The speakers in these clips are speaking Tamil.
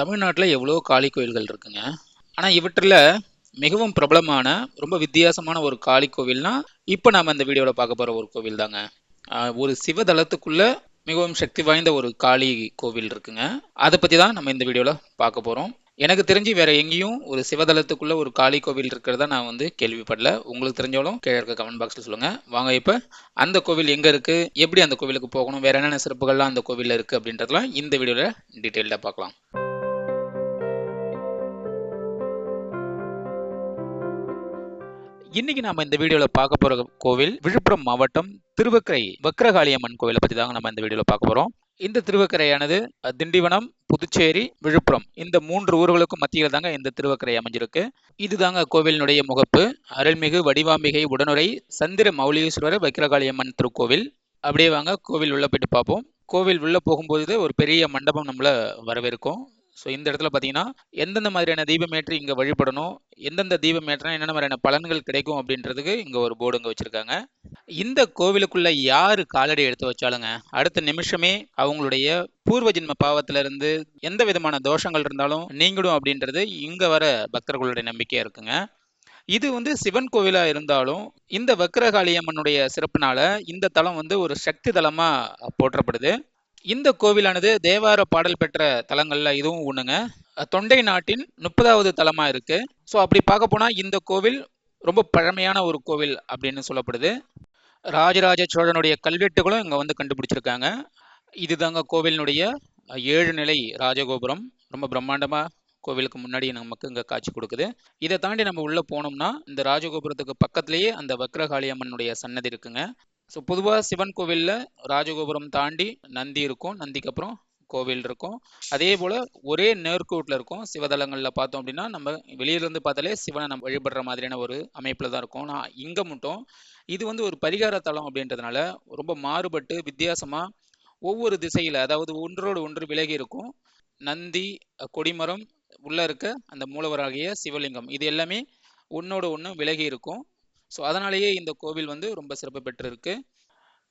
தமிழ்நாட்டில் எவ்வளோ காளி கோயில்கள் இருக்குங்க? ஆனால் இவற்றில் மிகவும் பிரபலமான ரொம்ப வித்தியாசமான ஒரு காளி கோவில்னா இப்போ நாம் இந்த வீடியோவில் பார்க்க போகிற ஒரு கோவில் தாங்க ஒரு சிவதளத்துக்குள்ளே மிகவும் சக்தி வாய்ந்த ஒரு காளி கோவில் இருக்குங்க. அதை பற்றி தான் நம்ம இந்த வீடியோவில் பார்க்க போகிறோம் எனக்கு தெரிஞ்சு வேற எங்கேயும் ஒரு சிவதலத்துக்குள்ள ஒரு காளி கோவில் இருக்கிறதா நான் வந்து கேள்விப்படல. உங்களுக்கு தெரிஞ்சாலும் கீழே இருக்க கமெண்ட் பாக்ஸில் சொல்லுங்க. வாங்க இப்போ அந்த கோவில் எங்க இருக்கு? எப்படி அந்த கோவிலுக்கு போகணும்? வேற என்னென்ன சிறப்புகள்லாம் அந்த கோவிலில் இருக்கு அப்படின்றதெல்லாம் இந்த வீடியோவில் டீட்டெயில்டாக பார்க்கலாம். இன்னைக்கு நாம இந்த வீடியோல பார்க்க போற கோவில் விழுப்புரம் மாவட்டம் திருவக்கரை வக்ரகாளியம்மன் கோவிலை பத்தி தாங்க நம்ம இந்த வீடியோல பார்க்க போறோம். இந்த திருவக்கரையானது திண்டிவனம் புதுச்சேரி விழுப்புரம் இந்த மூன்று ஊர்களுக்கும் மத்தியில் தாங்க இந்த திருவக்கரை அமைஞ்சிருக்கு. இதுதாங்க கோவிலினுடைய முகப்பு. அருள்மிகு வடிவாம்பிகை உடனுரை சந்திர மௌலீஸ்வரர் வக்ரகாளியம்மன் திருக்கோவில். அப்படியே வாங்க கோவில் உள்ள போயிட்டு பார்ப்போம். கோவில் உள்ள போகும்போது ஒரு பெரிய மண்டபம் நம்மள வரவேற்கும். ஸோ இந்த இடத்துல பார்த்தீங்கன்னா எந்தெந்த மாதிரியான தீபமேற்றி இங்கே வழிபடணும் எந்தெந்த தீபம் ஏற்றினா என்னென்ன மாதிரியான பலன்கள் கிடைக்கும் அப்படின்றதுக்கு இங்கே ஒரு போர்டு இங்கே வச்சுருக்காங்க. இந்த கோவிலுக்குள்ள யார் காலடி எடுத்து வச்சாலுங்க அடுத்த நிமிஷமே அவங்களுடைய பூர்வ ஜென்ம பாவத்திலிருந்து எந்த விதமான தோஷங்கள் இருந்தாலும் நீங்கிடும் அப்படின்றது இங்கே வர பக்தர்களுடைய நம்பிக்கையாக இருக்குங்க. இது வந்து சிவன் கோவிலா இருந்தாலும் இந்த வக்ரகாளியம்மனுடைய சிறப்புனால இந்த தலம் வந்து ஒரு சக்தி தலமா போற்றப்படுது. இந்த கோவிலானது தேவார பாடல் பெற்ற தலங்கள்ல இதுவும் ஒண்ணுங்க. தொண்டை நாட்டின் முப்பதாவது தலமா இருக்கு. ஸோ அப்படி பார்க்க போனா இந்த கோவில் ரொம்ப பழமையான ஒரு கோவில் அப்படின்னு சொல்லப்படுது. ராஜராஜ சோழனுடைய கல்வெட்டுகளும் இங்க வந்து கண்டுபிடிச்சிருக்காங்க. இதுதாங்க கோவிலினுடைய ஏழு நிலை ராஜகோபுரம். ரொம்ப பிரம்மாண்டமா கோவிலுக்கு முன்னாடி நமக்கு இங்க காட்சி கொடுக்குது. இதை தாண்டி நம்ம உள்ள போனோம்னா இந்த ராஜகோபுரத்துக்கு பக்கத்திலேயே அந்த வக்ரகாளி அம்மனுடைய சன்னதி இருக்குங்க. ஸோ பொதுவாக சிவன் கோவிலில் ராஜகோபுரம் தாண்டி நந்தி இருக்கும். நந்திக்கு அப்புறம் கோவில் இருக்கும். அதே போல் ஒரே நேர்கோட்டில் இருக்கும். சிவதலங்களில் பார்த்தோம் அப்படின்னா நம்ம வெளியிலேருந்து பார்த்தாலே சிவனை நம்ம வழிபடுற மாதிரியான ஒரு அமைப்பில் தான் இருக்கும். நான் இங்கே மட்டும் இது வந்து ஒரு பரிகார தலம் அப்படின்றதுனால ரொம்ப மாறுபட்டு வித்தியாசமாக ஒவ்வொரு திசையில் அதாவது ஒன்றோடு ஒன்று விலகி இருக்கும். நந்தி கொடிமரம் உள்ளே இருக்க அந்த மூலவராகிய சிவலிங்கம் இது எல்லாமே ஒன்றோடு ஒன்று விலகி இருக்கும். ஸோ அதனாலேயே இந்த கோவில் வந்து ரொம்ப சிறப்பு பெற்றிருக்கு.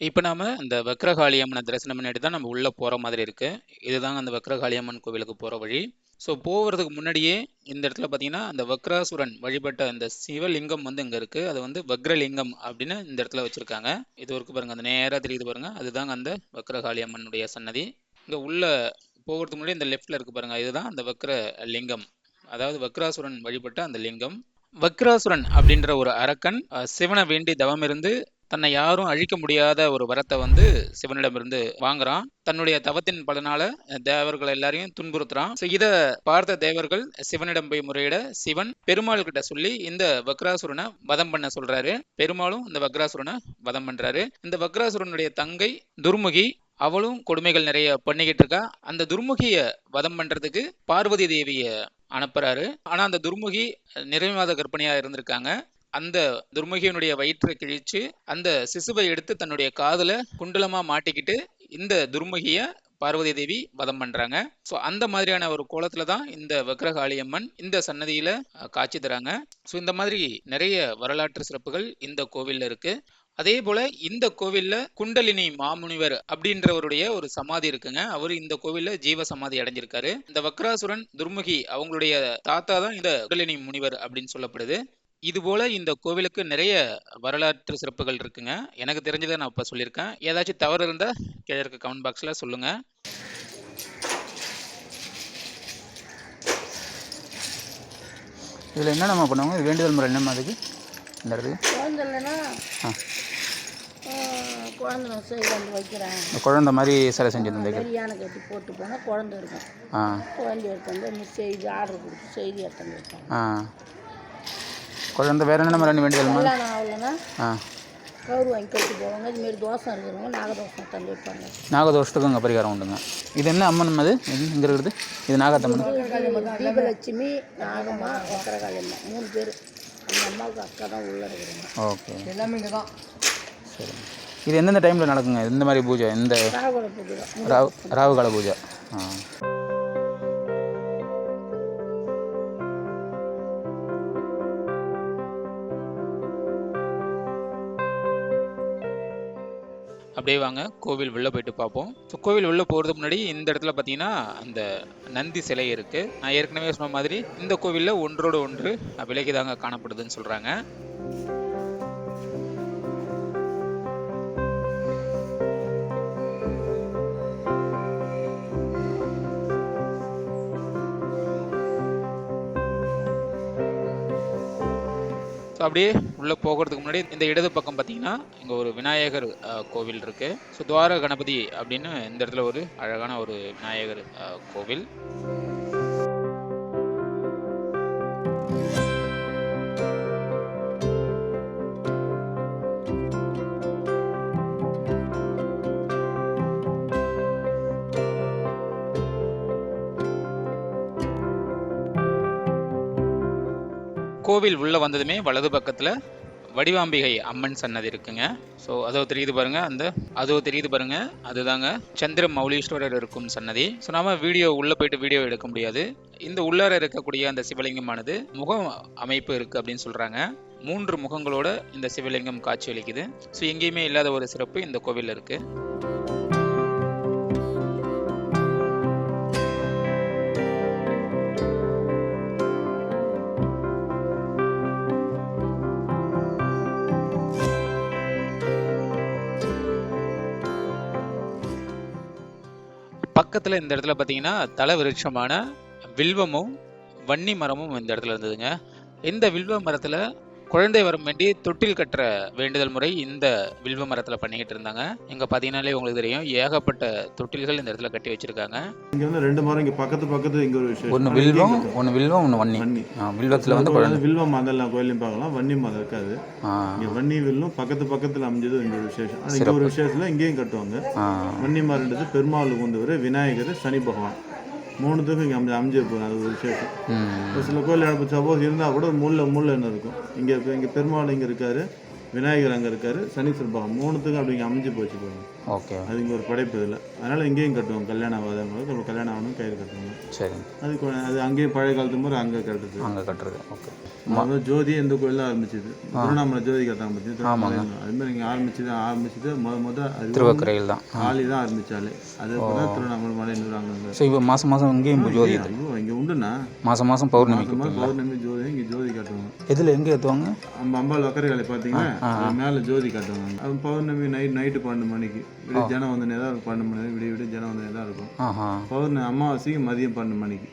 இப்போ நாம் இந்த வக்ரகாளி அம்மனை தரிசனம் பண்ணிட்டு தான் நம்ம உள்ளே போகிற மாதிரி இருக்குது இதுதாங்க அந்த வக்ரகாளி அம்மன் கோவிலுக்கு போகிற வழி. ஸோ போகிறதுக்கு முன்னாடியே இந்த இடத்துல பார்த்தீங்கன்னா அந்த வக்ராசுரன் வழிபட்ட அந்த சிவலிங்கம் வந்து இங்கே இருக்குது அது வந்து வக்ரலிங்கம் அப்படின்னு இந்த இடத்துல வச்சுருக்காங்க. இது இருக்கு பாருங்கள் அந்த நேராக தெரியுது பாருங்கள் அதுதாங்க அந்த வக்ரகாளி அம்மனுடைய சன்னதி. இங்கே உள்ள போகிறதுக்கு முன்னாடி இந்த லெஃப்டில் இருக்குது பாருங்கள் இதுதான் அந்த வக்ர லிங்கம் அதாவது வக்ராசுரன் வழிபட்ட அந்த லிங்கம். வக்ராசுரன் அப்படின்ற ஒரு அரக்கன் சிவனை வேண்டி தவம் இருந்து தன்னை யாரும் அழிக்க முடியாத ஒரு வரத்தை வந்து சிவனிடமிருந்து வாங்குறான். தன்னுடைய தவத்தின் பலனால தேவர்கள் எல்லாரையும் துன்புறுத்துறான். ஸோ இதை பார்த்த தேவர்கள் சிவனிடம் போய் முறையிட சிவன் பெருமாள் கிட்ட சொல்லி இந்த வக்ராசுரனை வதம் பண்ண சொல்றாரு. பெருமாளும் இந்த வக்ராசுரனை வதம் பண்றாரு. இந்த வக்ராசுரனுடைய தங்கை துர்முகி அவளும் கொடுமைகள் நிறைய பண்ணிக்கிட்டு இருக்கா. அந்த துர்முகிய வதம் பண்றதுக்கு பார்வதி தேவிய அனுப்புறாரு. ஆனா அந்த துர்முகி நிறைமாத கர்ப்பிணியா இருந்திருக்காங்க. அந்த துர்முகியினுடைய வயிற்றை கிழிச்சு அந்த சிசுவை எடுத்து தன்னுடைய காதுல குண்டலமா மாட்டிக்கிட்டு இந்த துர்முகிய பார்வதி தேவி வதம் பண்றாங்க. ஸோ அந்த மாதிரியான ஒரு கோலத்துல தான் இந்த வக்ரகாளியம்மன் இந்த சன்னதியில காட்சி தராங்க. ஸோ இந்த மாதிரி நிறைய வரலாற்று சிறப்புகள் இந்த கோவில்ல இருக்கு. அதே போல இந்த கோவில்ல குண்டலினி மாமுனிவர் அப்படின்றவருடைய ஒரு சமாதி இருக்குங்க. அவர் இந்த கோவில்ல ஜீவ சமாதி அடைஞ்சிருக்காரு. இந்த வக்ராசுரன் துர்முகி அவங்களுடைய தாத்தா தான் இந்த குண்டலினி முனிவர் அப்படின்னு சொல்லப்படுது. இது போல இந்த கோவிலுக்கு நிறைய வரலாற்று சிறப்புகள் இருக்குங்க. எனக்கு தெரிஞ்சதை நான் இப்ப சொல்லியிருக்கேன். ஏதாச்சும் தவறு இருந்தா கீழே இருக்க கமெண்ட் பாக்ஸ்ல சொல்லுங்க. இதில் என்ன நம்ம பண்ணுவாங்க? வேண்டுதல் முறை என்னம்மா அதுக்கு? இந்த குழந்தை செய்து வந்து வைக்கிறேன். குழந்த மாதிரி சிலை செஞ்சு தந்துக்கு பெரியான கட்டி போட்டு போனால் குழந்தை இருக்கும். ஆ. குழந்தை எடுத்து வந்து செய்தி ஆர்டர் கொடுத்து செய்தி எடுத்து வைப்பாங்க. ஆ. குழந்த வேறு என்ன மாதிரி வேண்டுதல் மாதிரி கல்யாணம் ஆகலைன்னா ஆ. கவுரு வாங்கி கட்டி போவாங்க. இதுமாரி தோசை இருக்கிறவங்க நாகதோசம் தந்து வைப்பாங்க. நாகதோஷத்துக்கும் இங்கே பரிகாரம் உண்டுங்க. இது என்ன அம்மன் அது? இங்கே இருக்கிறது இது நாகத்தம்மன். தீபலட்சுமி நாகம்மா ஒக்கரகாளியம்மா மூணு பேர். அந்த அம்மாவுக்கு அக்கா தான் உள்ள இருக்கிறாங்க. ஓகே. எல்லாமே இங்கே தான் சரி இது எந்தெந்த டைமில் நடக்குங்க? இந்த மாதிரி பூஜை இந்த ராகுல பூஜை ராவு கால பூஜை. ஆ. அப்படியே வாங்க. கோவில் உள்ளே போயிட்டு பார்ப்போம். ஸோ கோவில் உள்ளே போகிறதுக்கு முன்னாடி இந்த இடத்துல பார்த்தீங்கன்னா அந்த நந்தி சிலை இருக்குது நான் ஏற்கனவே சொன்ன மாதிரி இந்த கோவிலில் ஒன்றோடு ஒன்று விலகி தாங்க காணப்படுதுன்னு சொல்கிறாங்க அப்படியே உள்ளே போகிறதுக்கு முன்னாடி இந்த இடது பக்கம் பார்த்தீங்கன்னா இங்கே ஒரு விநாயகர் கோவில் இருக்கு. ஸோ துவார கணபதி அப்படின்னு இந்த இடத்துல ஒரு அழகான ஒரு விநாயகர் கோவில். கோவில் உள்ளே வந்ததுமே வலது பக்கத்தில் வடிவாம்பிகை அம்மன் சன்னதி இருக்குங்க. ஸோ அதோ தெரியுது பாருங்க அந்த அதோ தெரியுது பாருங்க அதுதாங்க சந்திர மௌலீஸ்வரர் இருக்கும் சன்னதி. ஸோ நாம வீடியோ உள்ள போயிட்டு வீடியோ எடுக்க முடியாது. இந்த உள்ளார இருக்கக்கூடிய அந்த சிவலிங்கமானது முகம் அமைப்பு இருக்கு அப்படின்னு சொல்றாங்க. மூன்று முகங்களோட இந்த சிவலிங்கம் காட்சி அளிக்குது. ஸோ எங்கேயுமே இல்லாத ஒரு சிறப்பு இந்த கோவிலில் இருக்குது பக்கத்தில் இந்த இடத்துல பார்த்தீங்கன்னா தல விருட்சமான வில்வமும் வன்னி மரமும் இந்த இடத்துல இருந்ததுங்க. இந்த வில்வ மரத்தில் குழந்தை வரம் வேண்டி தொட்டில் கட்டுற வேண்டுதல் முறை இந்த வில்வ மரத்தில் பண்ணிக்கிட்டு இருந்தாங்க. இங்கே பார்த்தீங்கன்னாலே உங்களுக்கு தெரியும் ஏகப்பட்ட தொட்டில்கள் இந்த இடத்துல கட்டி வச்சிருக்காங்க. இங்க வந்து ரெண்டு மரம் இங்க பக்கத்து பக்கத்து இங்க ஒரு விஷயம் ஒன்று வில்வம் ஒன்று வில்வம் ஒன்று வன்னி. வில்வத்தில் வந்து குழந்தை. வில்வம் அதெல்லாம் கோயிலையும் பார்க்கலாம் வன்னி மரம் இருக்காது. இங்க வன்னி வில்லும் பக்கத்து பக்கத்துல அமைஞ்சது இங்க ஒரு விசேஷம். இங்க ஒரு விசேஷத்துல இங்கேயும் கட்டுவாங்க. வன்னி மரம்ன்றது பெருமாள் கொண்டவர் விநாயகர் சனி பகவான். மூணுத்துக்கும் இங்க அமைஞ்ச அமைஞ்சு போகும் அது ஒரு விசேஷம் ஒரு சில கோயில் இப்போ சப்போஸ் இருந்தால் கூட முள்ள முள்ள என்ன இருக்கும். இங்கே இங்கே பெருமாள் இங்கே இருக்காரு. விநாயகர் அங்கே இருக்காரு. சனீஸ்வர பகவான். மூணுத்துக்கும் அப்படி இங்கே அமைஞ்சு போச்சு பாருங்க. ஓகே அது இங்கே ஒரு படைப்பு இதில். அதனால் இங்கேயும் கட்டுவோம். கல்யாணம் ஆகாதவங்களுக்கு அப்புறம் கல்யாணம் ஆகணும் கயிறு கட்டுவாங்க சரி அது அது அங்கேயும் பழைய காலத்து முறை அங்கே கட்டுறது. அங்கே கட்டுறது. ஓகே. அதாவது ஜோதி எந்த கோயில் தான் ஆரம்பிச்சது திருவண்ணாமலை ஜோதி கட்டாங்க பற்றி ஆமாங்க. அது மாதிரி இங்கே ஆரம்பிச்சது ஆரம்பிச்சது முத முத திருவக்கரையில் தான். காளி தான் ஆரம்பிச்சாலே. அது தான் திருவண்ணாமலை மலை அங்கே ஸோ இப்போ மாதம் மாதம் இங்கேயும் ஜோதி ஐயோ இங்கே உண்டுண்ணா. மாதம் மாதம் பௌர்ணமிக்கு மாதம் பௌர்ணமி ஜோதி இங்கே ஜோதி காட்டுவாங்க. எதில் எங்கே ஏற்றுவாங்க நம்ம அம்பாள் வக்கரைகளை பார்த்தீங்கன்னா அது மேலே ஜோதி காட்டுவாங்க. அது பௌர்ணமி நைட் நைட்டு பன்னெண்டு மணிக்கு. விடிய ஜனம் வந்துனே தான் இருக்கும் பன்னெண்டு மணி விடிய விடிய ஜனம் வந்துனே தான் இருக்கும். பௌர்ணமி அமாவாசைக்கு மதியம் பன்னெண்டு மணிக்கு.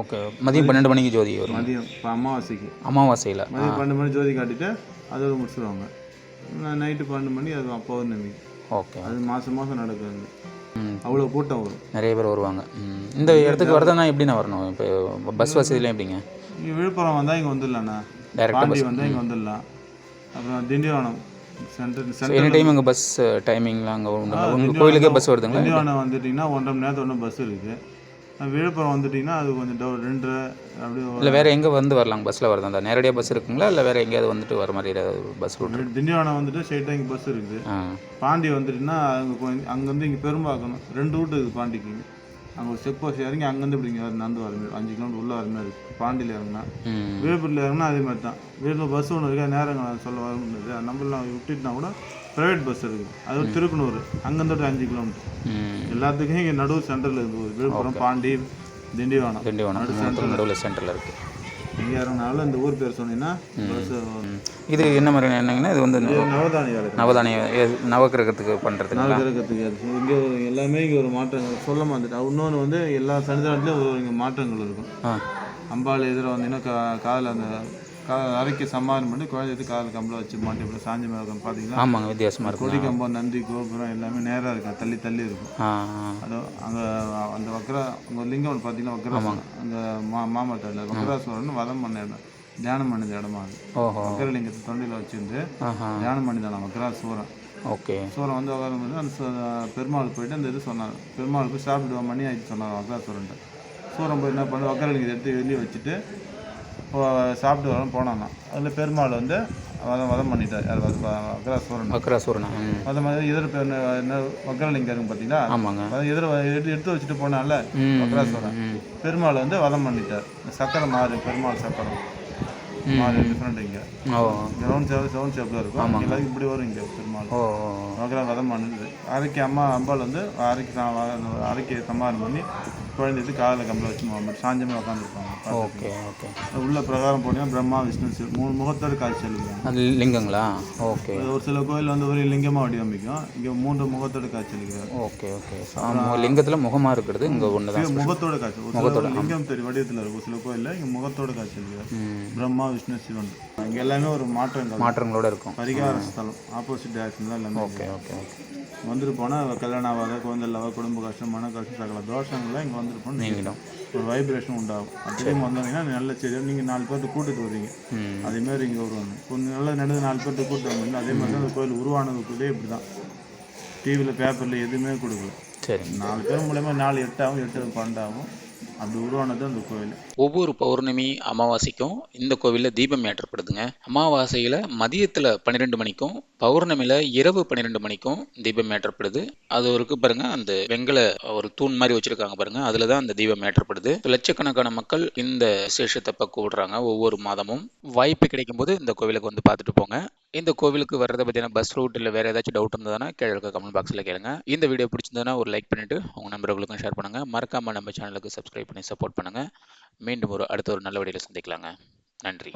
ஓகே. மதியம் பன்னெண்டு மணிக்கு ஜோதி வரும்? மதியம் இப்போ அமாவாசைக்கு. அமாவாசையில். மதியம் பன்னெண்டு மணி ஜோதி காட்டிட்டு அதோட முடிச்சிடுவாங்க நைட்டு பன்னெண்டு மணி அது பௌர்ணமி ஓகே. அது மாதம் மாதம் நடக்குது அவ்வளோ கூட்டம் வரும். நிறைய பேர் வருவாங்க. இந்த இடத்துக்கு வரதுனா எப்படிண்ணா வரணும்? இப்போ பஸ் வசதிலாம் எப்படிங்க? இங்கே விழுப்புரம் வந்தால் இங்கே வந்துடலாண்ணா. டேரெக்டாக வந்தால் இங்கே வந்துடலாம். அப்புறம் திண்டிவனம். எனி டைம் இங்கே பஸ் டைமிங்லாம் அங்கே உண்டு? உங்கள் கோயிலுக்கே பஸ் வருதுங்களா திண்டிவனம் வந்துட்டிங்கன்னா ஒன்றரை மணி நேரத்தில் ஒன்றும் பஸ் இருக்குது விழுப்புரம் வந்துட்டிங்கன்னா அது கொஞ்சம் டவு ரெண்டரை அப்படியே ஒரு- இல்லை வேறு எங்கே வந்து வரலாங்க? பஸ்ஸில் வரதா? நேரடியாக பஸ் இருக்குங்களா? இல்லை வேறு எங்கேயாவது வந்துட்டு வர மாதிரி ஏதாவது பஸ் ரூட் திண்டிவனம் வந்துட்டு ஸ்ட்ரைட்டாக இங்கே பஸ் இருக்குது பாண்டி வந்துட்டுன்னா அங்கே அங்கேருந்து இங்கே பெரும்பாக்கணும் ரெண்டு ரூட்டு இருக்குது பாண்டிக்கு. அங்கே ஒரு செக் போஸ்ட் இறங்கி அங்கேருந்து இப்படி இங்கே நடந்து வர மாதிரி அஞ்சு கிலோமீட்டர் உள்ள வர மாதிரி இருக்குது பாண்டியில் இறங்கினா. விழுப்புரத்தில் இறங்கினா அதே மாதிரி தான். விழுப்புரம் பஸ் ஒன்று இருக்கா நேரங்கள் சொல்ல வர முடியாது. நம்மளாம் விட்டுட்டுனா கூட ப்ரைவேட் பஸ் இருக்குது அது ஒரு திருக்குனூர். அங்கேருந்து ஒரு அஞ்சு கிலோமீட்டர் எல்லாத்துக்கும் இங்கே நடுவு சென்டரில் இருக்குது விழுப்புரம் பாண்டி திண்டிவனம். திண்டிவனம். நடுவில் சென்டரில் இருக்குது இறங்கினாலும் இந்த ஊர் பேர் சொன்னீங்கன்னா இது என்ன மாதிரி என்னங்கன்னா இது வந்து நவதானி வேலை நவதானிய நவக்கிரகத்துக்கு பண்ணுறதுங்களா நாலு கிரகத்துக்கு அது இங்கே எல்லாமே இங்கே ஒரு மாற்றங்கள் சொல்ல மாட்டேன் இன்னொன்று வந்து எல்லா சன்னிதானத்துலேயும் ஒரு இங்கே மாற்றங்கள் இருக்கும். அம்பாள் எதிர வந்தீங்கன்னா கா காதில் அந்த அரைக்கு சம்மாரம் பண்ணி குழந்தைக்கு காதில் கம்பளம் வச்சு மாட்டி இப்படி சாஞ்சி மேலே இருக்கும் பார்த்தீங்களா ஆமாங்க வித்தியாசமாக இருக்கும் கொடி கம்பம் நந்தி கோபுரம் எல்லாமே நேராக இருக்கும் தள்ளி தள்ளி இருக்கும். அது அங்கே அந்த வக்ரா அங்கே லிங்கம் பார்த்தீங்கன்னா வக்ரா அந்த மா மாமரத்தில் வக்ராசுவரன் வதம் பண்ண இடம். தியானம் பண்ணித இடமா அது. ஓஹோ. வக்கரலிங்கத்தை தொண்டியில் வச்சிருந்து தியானம் பண்ணிதான் வக்ராசூரன். ஓகே. சூரன் வந்து உட்காரும்போது அந்த பெருமாள் போயிட்டு அந்த இது சொன்னார். பெருமாள் போய் சாப்பிட்டு மணி ஆயிடுச்சு சொன்னார் வக்ராசூரன்ட்ட. சூரன் போய் என்ன பண்ண வக்கரலிங்கத்தை எடுத்து வெளியே வச்சுட்டு சாப்பிட்டு வரணும் போனான்னா அதில் பெருமாள் வந்து வதம் வதம் பண்ணிட்டார். யார் வக்ராசூரன். வக்ராசூரனா? அது மாதிரி எதிர என்ன- இருக்கும் பார்த்தீங்களா? ஆமாங்க. எதிர எடுத்து வச்சுட்டு போனால வக்ராசூரன். பெருமாள் வந்து வதம் பண்ணிட்டார். இந்த சக்கரம் மாறு பெருமாள் சக்கரம். நாலு டிஃப்ரெண்ட் இங்கே. ரவுண்ட் ஷேப் செவன் ஷேப்பில் இருக்கும். எல்லாத்துக்கும் இப்படி வரும் இங்கே பெருமாள். வகரா வதம் பண்ணுது. அரைக்கு அம்மா அம்பாள் வந்து அரைக்கு அரைக்கு சமாதானம் பண்ணி குழந்தைட்டு காலில் கம்பில் வச்சு முகமது சாஞ்சமே உட்காந்துருப்பாங்க ஓகே ஓகே. உள்ள பிரகாரம் போனீங்கன்னா பிரம்மா விஷ்ணு மூணு முகத்தோட காட்சி அளிக்கிறாங்க. அது லிங்கங்களா? ஓகே. ஒரு சில கோயில் வந்து ஒரு லிங்கமாக வடிவமைக்கும். இங்கே மூன்று முகத்தோட காட்சி அளிக்கிறார். Okay okay. லிங்கத்தில் முகமாக இருக்கிறது இங்கே ஒன்று தான் முகத்தோட காட்சி. ஒரு சில லிங்கம் தெரியும் வடிவத்தில் இருக்கும். ஒரு சில கோயிலில் இங்கே முகத்தோட காட்சி அளிக்கிறார். பிரம்மா விஷ்ணு சிவன். இங்கே எல்லாமே ஒரு மாற்றங்கள். மாற்றங்களோட இருக்கும். பரிகார ஸ்தலம். ஆப்போசிட் டேரக்ஷன் தான் எல்லாமே ஓகே ஓகே ஓகே. வந்துட்டு போனால் கல்யாணம் ஆகாத குழந்தை இல்லாத குடும்ப கஷ்டம் மன கஷ்டம் சகல தோஷங்கள்லாம் இங்கே வந்துட்டு போனால் நீங்கிடும் ஒரு வைப்ரேஷன் உண்டாகும். அப்படியே வந்தாங்கன்னா நல்ல சரி நீங்கள் நாலு பேர்த்து கூட்டிட்டு வருவீங்க ம். அதே மாதிரி இங்கே வருவாங்க கொஞ்சம் நல்ல நடந்து நாலு பேர்த்து கூட்டு வந்தீங்க அதே மாதிரி தான் அந்த கோயில் உருவானதுக்குள்ளே இப்படி தான் டிவியில் பேப்பரில் எதுவுமே கொடுக்கல. சரிங்க நாலு பேர் மூலயமா நாலு எட்டாகும் எட்டு பன்னெண்டாகும் அப்படி உருவானது அந்த கோயில். ஒவ்வொரு பௌர்ணமி அமாவாசைக்கும் இந்த கோவிலில் தீபம் ஏற்றப்படுதுங்க. அமாவாசையில் மதியத்தில் பன்னிரெண்டு மணிக்கும் பௌர்ணமியில் இரவு பன்னிரெண்டு மணிக்கும் தீபம் ஏற்றப்படுது. அது இருக்கு பாருங்க அந்த வெங்கல ஒரு தூண் மாதிரி வச்சிருக்காங்க பாருங்க அதில் தான் அந்த தீபம் ஏற்றப்படுது. லட்சக்கணக்கான மக்கள் இந்த விசேஷத்தை பக்கம் விடுறாங்க ஒவ்வொரு மாதமும். வாய்ப்பு கிடைக்கும் போது இந்த கோவிலுக்கு வந்து பார்த்துட்டு போங்க. இந்த கோவிலுக்கு வர்றதை பற்றின பஸ் ரூட் இல்லை வேறு ஏதாச்சும் டவுட் இருந்ததுன்னா கீழே இருக்க கமெண்ட் பாக்ஸில் கேளுங்க. இந்த வீடியோ பிடிச்சிருந்ததுன்னா ஒரு லைக் பண்ணிட்டு உங்கள் நண்பர்களுக்கும் ஷேர் பண்ணுங்க. மறக்காம நம்ம சேனலுக்கு சப்ஸ்கிரைப் பண்ணி சப்போர்ட் பண்ணுங்க. மீண்டும் ஒரு அடுத்த ஒரு நல்ல வழியில் சந்திக்கலாங்க. நன்றி.